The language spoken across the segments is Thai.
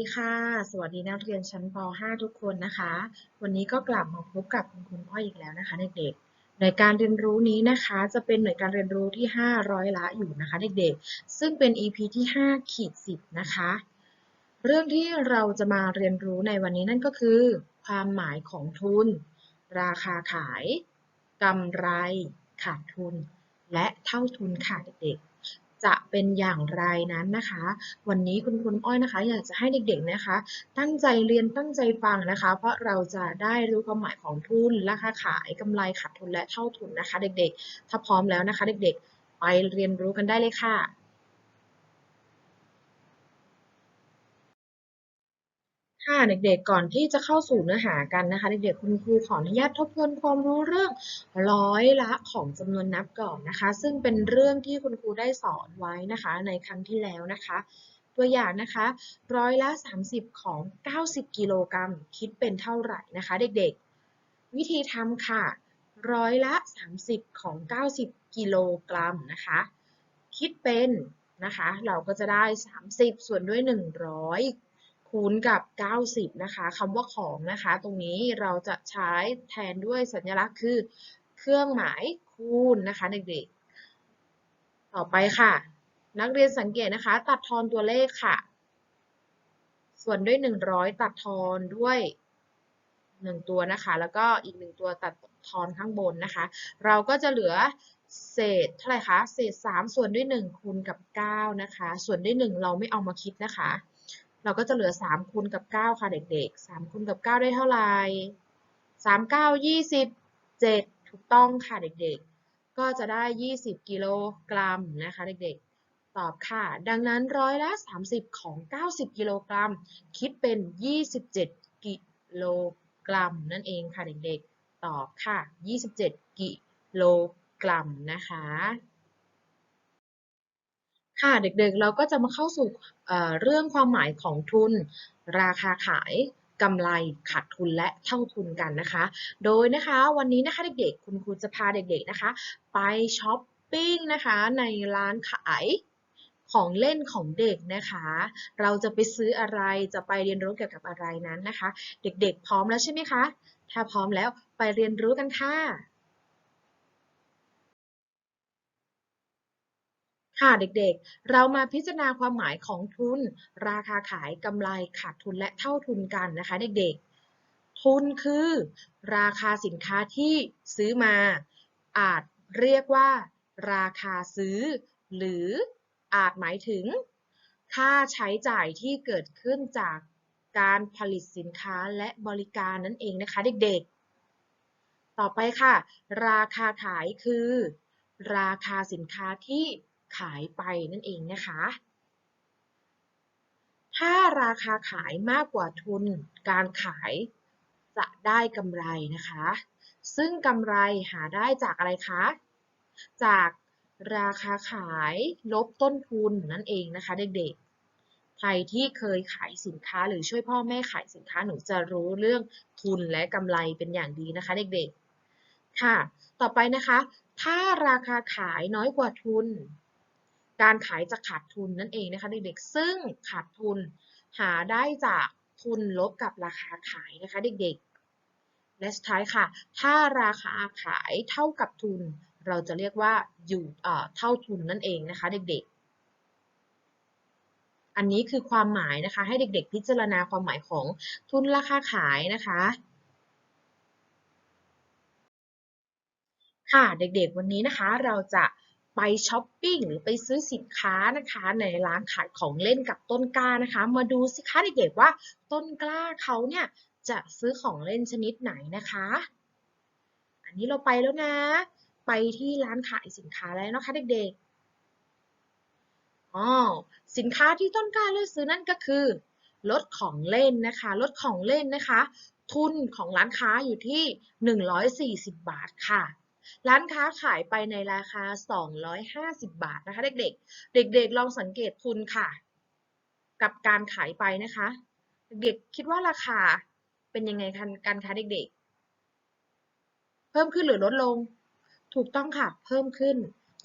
ดีค่ะ สวัสดีนักเรียนชั้นป .5 ทุกคนนะคะ วันนี้ก็กลับมาพบกับคุณครูอ้อยอีกแล้วนะคะเด็กๆ หน่วยการเรียนรู้นี้นะคะ จะเป็นหน่วยการเรียนรู้ที่ 500 ละอยู่นะคะเด็กๆ ซึ่งเป็น EP ที่5ขีด10 นะคะ เรื่องที่เราจะมาเรียนรู้ในวันนี้นั่นก็คือ ความหมายของทุน ราคาขายกำไร ขาดทุน และเท่าทุนค่ะเด็กๆ จะเป็นอย่างไรนั้นนะคะ วันนี้คุณครูอ้อยนะคะ อยากจะให้เด็กๆนะคะ ตั้งใจเรียนตั้งใจฟังนะคะ เพราะเราจะได้รู้ความหมายของทุนราคาขายกำไรขาดทุนและเท่าทุนนะคะ เด็กๆ ถ้าพร้อมแล้วนะคะ เด็กๆ ไปเรียนรู้กันได้เลยค่ะ ค่ะเด็กๆก่อนที่จะเข้าสู่เนื้อหากันนะคะ เด็กๆคุณครูขออนุญาตทบทวนความรู้เรื่องร้อยละของจำนวนนับก่อนนะคะ ซึ่งเป็นเรื่องที่คุณครูได้สอนไว้นะคะ ในครั้งที่แล้วนะคะ ตัวอย่างนะคะร้อยละ 30 ของ 90 กิโลกรัมคิดเป็นเท่าไหร่นะคะ เด็กๆ วิธีทำค่ะร้อยละ 30 ของ 90 กิโลกรัมนะคะ คิดเป็นนะคะ เราก็จะได้ 30 ส่วนด้วย 100 คูณกับ 90 นะคะคำว่าของนะคะ ตรงนี้เราจะใช้แทนด้วยสัญลักษณ์คือ เครื่องหมายคูณนะคะเด็กๆ ต่อไปค่ะ นักเรียนสังเกตนะคะ ตัดทอนตัวเลขค่ะ ส่วนด้วย 100 ตัดทอนด้วย 1 ตัวนะคะ แล้วก็อีก 1 ตัวตัดทอนข้างบนนะคะ เราก็จะเหลือเศษเท่าไหร่คะ เศษ 3 ส่วนด้วย 1 คูณกับ 9 นะคะ ส่วนด้วย 1 เราไม่เอามาคิดนะคะ เราก็จะเหลือ3คูณกับ 9 ค่ะเด็กๆ3คูณกับ 9 ได้เท่าไหร่3 9 27 ถูกต้องค่ะเด็กๆ ก็จะได้ 20 กิโลกรัมนะคะเด็กๆ ตอบค่ะ ดังนั้นร้อยละ 30 ของ 90 กิโลกรัม คิดเป็น 27 กิโลกรัม นั่นเองค่ะเด็กๆ ตอบค่ะ 27 กิโลกรัมนะคะ ค่ะเด็กๆเราก็จะมาเข้าสู่เรื่องความหมายของทุน ราคาขายกำไรขาดทุนและเท่าทุนกันนะคะ โดยนะคะวันนี้นะคะเด็กๆ คุณครูจะพาเด็กๆนะคะ ไปช้อปปิ้งนะคะในร้านขายของเล่นของเด็กนะคะ เราจะไปซื้ออะไรจะไปเรียนรู้เกี่ยวกับอะไรนั้นนะคะ เด็กๆ พร้อมแล้วใช่ไหมคะ ถ้าพร้อมแล้วไปเรียนรู้กันค่ะ ค่ะเด็กๆ เรามาพิจารณาความหมายของทุน ราคาขายกำไรขาดทุนและเท่าทุนกันนะคะเด็กๆ ทุนคือราคาสินค้าที่ซื้อมา อาจเรียกว่า ราคาซื้อ หรืออาจหมายถึง ค่าใช้จ่ายที่เกิดขึ้นจากการผลิตสินค้าและบริการนั่นเองนะคะเด็กๆ ต่อไปค่ะ ราคาขายคือ ราคาสินค้าที่ ขายไปนั่นเองนะคะ ถ้าราคาขายมากกว่าทุนการขายจะได้กำไรนะคะ ซึ่งกำไรหาได้จากอะไรคะ จากราคาขายลบต้นทุนนั่นเองนะคะเด็กๆ ใครที่เคยขายสินค้าหรือช่วยพ่อแม่ขายสินค้าหนูจะรู้เรื่องทุนและกำไรเป็นอย่างดีนะคะเด็กๆ ค่ะ ต่อไปนะคะ ถ้าราคาขายน้อยกว่าทุน การขายจะขาดทุนนั่นเองนะคะเด็กๆ ซึ่งขาดทุนหาได้จากทุนลบกับราคาขายนะคะเด็กๆ และสุดท้ายค่ะ ถ้าราคาขายเท่ากับทุน เราจะเรียกว่าอยู่เท่าทุนนั่นเองนะคะเด็กๆอันนี้คือความหมายนะคะ ให้เด็กๆ พิจารณาความหมายของทุนราคาขายนะคะ ค่ะเด็กๆวันนี้นะคะเราจะ ไปช้อปปิ้งหรือไปซื้อสินค้านะคะ ในร้านขายของเล่นกับต้นกล้านะคะ มาดูสิคะเด็กๆว่าต้นกล้าเขาเนี่ยจะซื้อของเล่นชนิดไหนนะคะ อันนี้เราไปแล้วนะ ไปที่ร้านขายสินค้าแล้วนะคะเด็กๆอ๋อสินค้าที่ต้นกล้าเลือกซื้อนั่นก็คือรถของเล่นนะคะรถของเล่นนะคะ ทุนของร้านค้าอยู่ที่ 140 บาทค่ะ ร้านค้าขายไปในราคา 250 บาทนะคะ เด็กๆ เด็กๆ ลองสังเกตทุนค่ะ กับการขายไปนะคะ เด็กคิดว่าราคาเป็นยังไงกันคะเด็กๆ เพิ่มขึ้นหรือลดลง ถูกต้องค่ะ เพิ่มขึ้น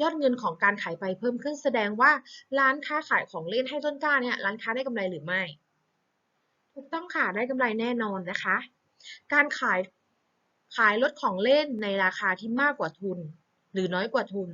ยอดเงินของการขายไปเพิ่มขึ้นแสดงว่าร้านค้าขายของเล่นให้ต้นกล้าเนี่ยร้านค้าได้กำไรหรือไม่ ถูกต้องค่ะได้กำไรแน่นอนนะคะ การขาย ขายรถของเล่นในราคาที่มากกว่าทุน หรือน้อยกว่าทุน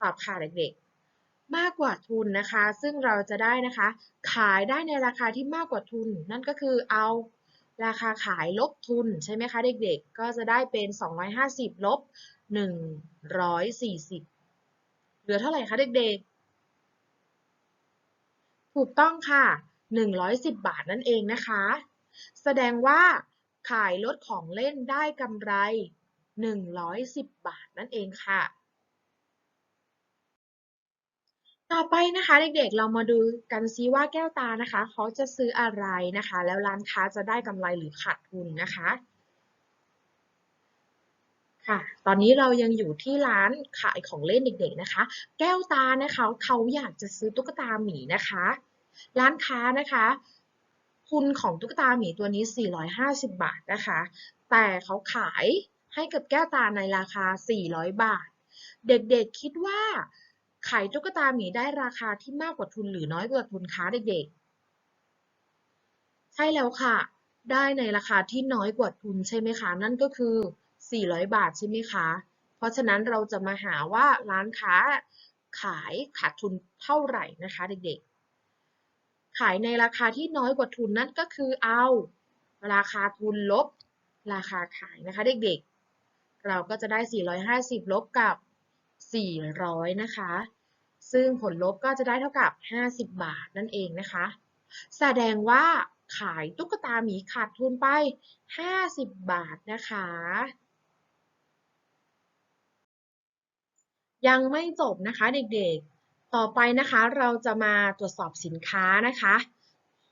ตอบค่ะเด็กๆ มากกว่าทุนนะคะ ซึ่งเราจะได้นะคะ ขายได้ในราคาที่มากกว่าทุน นั่นก็คือเอาราคาขายลบทุนใช่ไหมคะเด็กๆ ก็จะได้เป็น 250 ลบ 140 เหลือเท่าไหร่คะเด็กๆ ถูกต้องค่ะ 110 บาทนั่นเองนะคะ แสดงว่า ขายรถของเล่นได้กำไร 110 บาทนั่นเองค่ะ ต่อไปนะคะเด็กๆเรามาดูกันซิว่าแก้วตานะคะ เขาจะซื้ออะไรนะคะ แล้วร้านค้าจะได้กำไรหรือขาดทุนนะคะค่ะตอนนี้เรายังอยู่ที่ร้านขายของเล่นเด็กๆนะคะ แก้วตานะคะเขาอยากจะซื้อตุ๊กตาหมีนะคะ ร้านค้านะคะ ทุนของตุ๊กตาหมีตัวนี้ 450 บาทนะคะ แต่เขาขายให้กับแก้วตาในราคา 400 บาท เด็กๆคิดว่า ขายตุ๊กตาหมีได้ราคาที่มากกว่าทุนหรือน้อยกว่าทุนคะเด็กๆ ใช่แล้วค่ะ ได้ในราคาที่น้อยกว่าทุนใช่ไหมคะ นั่นก็คือ 400 บาทใช่ไหมคะ เพราะฉะนั้นเราจะมาหาว่าร้านค้าขายขาดทุนเท่าไหร่นะคะเด็กๆ ขายในราคาที่น้อยกว่าทุนนั่นก็คือเอา ราคาทุนลบ ราคาขายนะคะเด็กๆ เราก็จะได้ 450 ลบกับ 400 นะคะ ซึ่งผลลบก็จะได้เท่ากับ 50 บาทนั่นเองนะคะ แสดงว่าขายตุ๊กตาหมีขาดทุนไป 50 บาทนะคะ ยังไม่จบนะคะเด็กๆ ต่อไปนะคะเราจะมาตรวจสอบสินค้านะคะ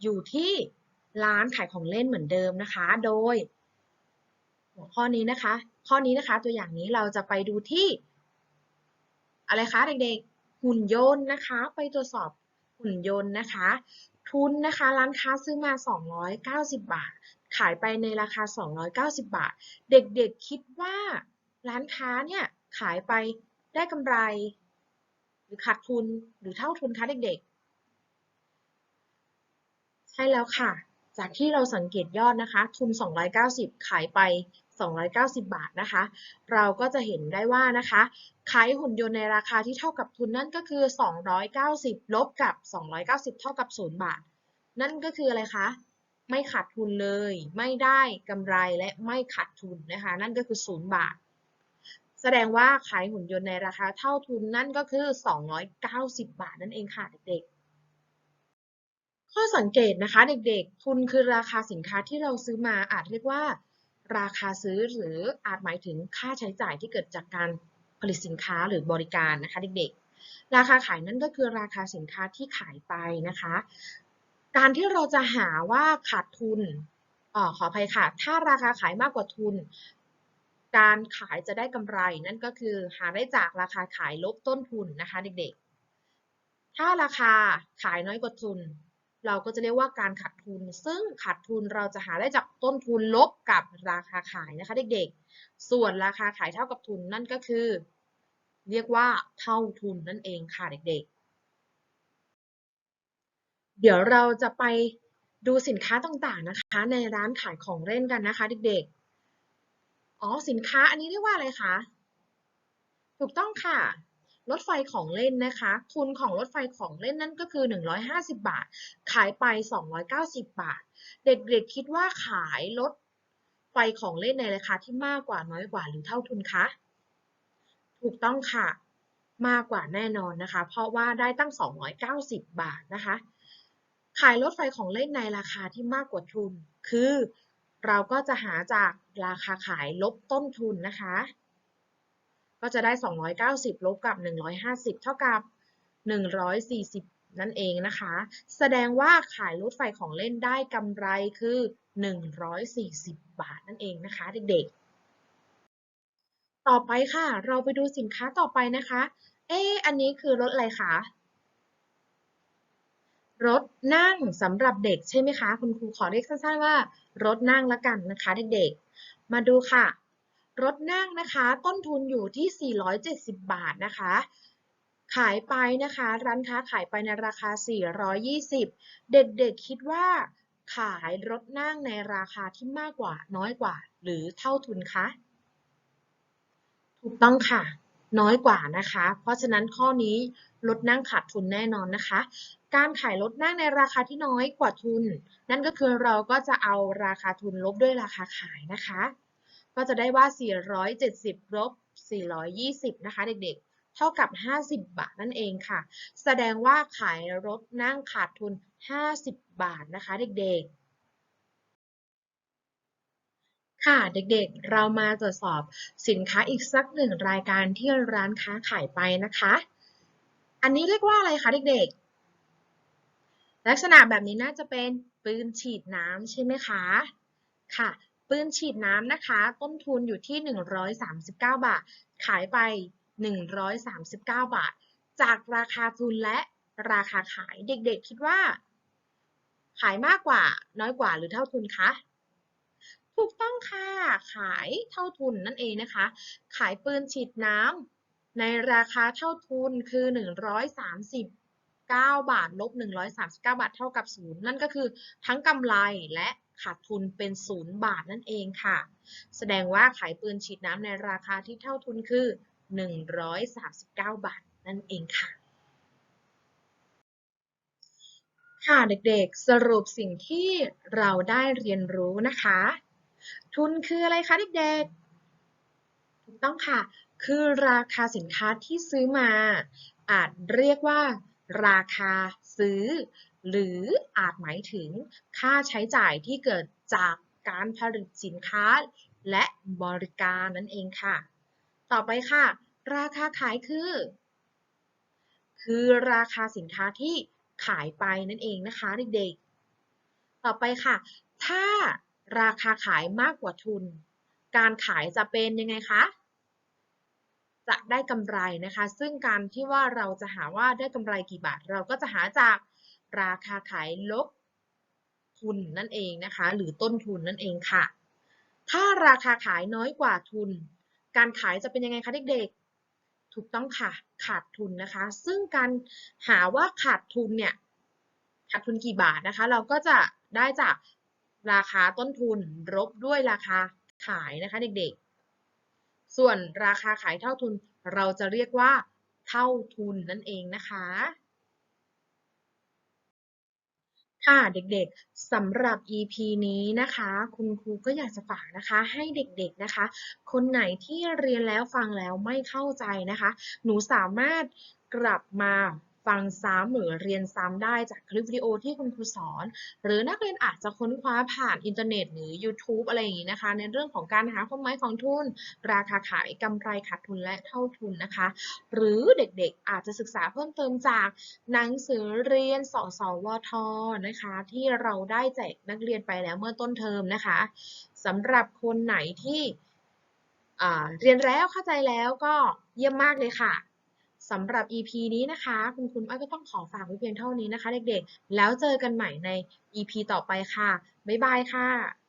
อยู่ที่ร้านขายของเล่นเหมือนเดิมนะคะ โดย หัวข้อนี้นะคะ ข้อนี้นะคะตัวอย่างนี้เราจะไปดูที่ อะไรคะเด็กๆหุ่นยนต์นะคะ ไปตรวจสอบหุ่นยนต์นะคะ ทุนนะคะร้านค้าซื้อมา 290 บาท ขายไปในราคา 290 บาท เด็กๆคิดว่าร้านค้าเนี่ยขายไปได้กำไร หรือขาดทุนหรือเท่าทุนคะเด็กๆ ใช่แล้วค่ะ จากที่เราสังเกตยอดนะคะ ทุน 290 ขายไป 290 บาทนะคะ เราก็จะเห็นได้ว่านะคะ ขายหุ่นยนต์ในราคาที่เท่ากับทุนนั่นก็คือ 290 ลบกับ 290 เท่ากับ 0 บาท นั่นก็คืออะไรคะไม่ขาดทุนเลย ไม่ได้กำไรและไม่ขาดทุนนะคะ นั่นก็คือ 0 บาท แสดงว่าขายหุ่นยนต์ในราคาเท่าทุนนั่นก็คือ 290 บาทนั่นเองค่ะเด็กๆ ข้อสังเกตนะคะเด็กๆ ทุนคือราคาสินค้าที่เราซื้อมาอาจเรียกว่า ราคาซื้อหรืออาจหมายถึงค่าใช้จ่ายที่เกิดจากการผลิตสินค้าหรือบริการนะคะเด็กๆ ราคาขายนั่นก็คือราคาสินค้าที่ขายไปนะคะ การที่เราจะหาว่าขาดทุนออขออภัยค่ะ ถ้าราคาขายมากกว่าทุน การขายจะได้กำไร นั่นก็คือหาได้จากราคาขายลบต้นทุนนะคะเด็กๆ ถ้าราคาขายน้อยกว่าทุน เราก็จะเรียกว่าการขาดทุน ซึ่งขาดทุนเราจะหาได้จากต้นทุนลบกับราคาขายนะคะเด็กๆ ส่วนราคาขายเท่ากับทุนนั่นก็คือ เรียกว่าเท่าทุนนั่นเองค่ะเด็กๆ เดี๋ยวเราจะไปดูสินค้าต่างๆนะคะ ในร้านขายของเล่นกันนะคะเด็กๆ อ๋อสินค้าอันนี้เรียกว่าอะไรคะ ถูกต้องค่ะ รถไฟของเล่นนะคะ ทุนของรถไฟของเล่นนั่นก็คือ 150 บาท ขายไป 290 บาท เด็กๆคิดว่าขายรถไฟของเล่นในราคาที่มากกว่าน้อยกว่าหรือเท่าทุนคะ ถูกต้องค่ะ มากกว่าแน่นอนนะคะ เพราะว่าได้ตั้ง 290 บาทนะคะ ขายรถไฟของเล่นในราคาที่มากกว่าทุน คือ เราก็จะหาจากราคาขายลบต้นทุนนะคะ ก็จะได้ 290 ลบกับ 150 เท่ากับ 140 นั่นเองนะคะ แสดงว่าขายรถไฟของเล่นได้กำไรคือ 140 บาทนั่นเองนะคะ เด็กๆ ต่อไปค่ะ เราไปดูสินค้าต่อไปนะคะ เอ๊อันนี้คือรถอะไรคะ รถนั่งสำหรับเด็กใช่ไหมคะ คุณครูขอเรียกสั้นๆว่า รถนั่งละกันนะคะเด็กๆ มาดูค่ะ รถนั่งนะคะ ต้นทุนอยู่ที่ 470 บาทนะคะ ขายไปนะคะ ร้านค้าขายไปในราคา 420 เด็กๆคิดว่าขายรถนั่งในราคาที่มากกว่าน้อยกว่า หรือเท่าทุนคะ ถูกต้องค่ะ น้อยกว่านะคะ เพราะฉะนั้นข้อนี้รถนั่งขาดทุนแน่นอนนะคะ การขายรถนั่งในราคาที่น้อยกว่าทุน นั่นก็คือเราก็จะเอาราคาทุนลบด้วยราคาขายนะคะ ก็จะได้ว่า 470ลบ420 นะคะ เด็กๆ เท่ากับ 50 บาทนั่นเองค่ะ แสดงว่าขายรถนั่งขาดทุน 50 บาทนะคะ เด็กๆ ค่ะเด็กๆ เรามาตรวจสอบสินค้าอีกสักหนึ่งรายการที่ร้านค้าขายไปนะคะ อันนี้เรียกว่าอะไรคะเด็กๆ ลักษณะแบบนี้น่าจะเป็นปืนฉีดน้ำใช่ไหมคะ ค่ะ ปืนฉีดน้ำนะคะ ต้นทุนอยู่ที่ 139 บาท ขายไป 139 บาท จากราคาทุนและราคาขายเด็กๆ คิดว่า ขายมากกว่าน้อยกว่าหรือเท่าทุนคะ ถูกต้องค่ะ ขายเท่าทุนนั่นเองนะคะ ขายปืนฉีดน้ำในราคาเท่าทุนคือ 139บาทลบ139 บาทเท่ากับ 0 นั่นก็คือทั้งกำไรและขาดทุนเป็น 0 บาทนั่นเองค่ะ แสดงว่าขายปืนฉีดน้ำในราคาที่เท่าทุนคือ 139 บาทนั่นเองค่ะ ค่ะเด็กๆสรุปสิ่งที่เราได้เรียนรู้นะคะ ทุนคืออะไรคะเด็กๆ ถูกต้องค่ะ คือราคาสินค้าที่ซื้อมา อาจเรียกว่า ราคาซื้อ หรืออาจหมายถึงค่าใช้จ่ายที่เกิดจากการผลิตสินค้า และบริการนั่นเองค่ะ ต่อไปค่ะ ราคาขายคือ คือราคาสินค้าที่ขายไปนั่นเองนะคะเด็กๆ ต่อไปค่ะ ถ้า ราคาขายมากกว่าทุน การขายจะเป็นยังไงคะ จะได้กำไรนะคะ ซึ่งการที่ว่าเราจะหาว่าได้กำไรกี่บาท เราก็จะหาจากราคาขายลบทุนนั่นเองนะคะ หรือต้นทุนนั่นเองค่ะ ถ้าราคาขายน้อยกว่าทุน การขายจะเป็นยังไงคะเด็กๆ ถูกต้องค่ะ ขาดทุนนะคะ ซึ่งการหาว่าขาดทุนเนี่ย ขาดทุนกี่บาทนะคะ เราก็จะได้จาก ราคาต้นทุนลบด้วยราคาขายนะคะเด็กๆ ส่วนราคาขายเท่าทุนเราจะเรียกว่า เท่าทุนนั่นเองนะคะค่ะเด็กๆสำหรับ EP นี้นะคะ คุณครูก็อยากจะฝากนะคะ ให้เด็กๆนะคะ คนไหนที่เรียนแล้วฟังแล้วไม่เข้าใจนะคะ หนูสามารถกลับมา ฟังซ้ำหรือเรียนซ้ำได้จากคลิปวิดีโอที่คุณครูสอน หรือนักเรียนอาจจะค้นคว้าผ่านอินเทอร์เน็ตหรือ YouTube อะไรอย่างนี้นะคะ ในเรื่องของการหาความหมายของทุน ราคาขายกำไรขาดทุนและเท่าทุนนะคะ หรือเด็กๆอาจจะศึกษาเพิ่มเติมจากหนังสือเรียนสสวทนะคะ ที่เราได้แจกนักเรียนไปแล้วเมื่อต้นเทอมนะคะสำหรับคนไหนที่เรียนแล้วเข้าใจแล้วก็เยี่ยมมากเลยค่ะ สำหรับ EP นี้นะคะ คุณคุณอ้อยก็ต้องขอฝากไว้เพียงเท่านี้นะคะ เด็กๆ แล้วเจอกันใหม่ใน EP ต่อไปค่ะ บ๊ายบายค่ะ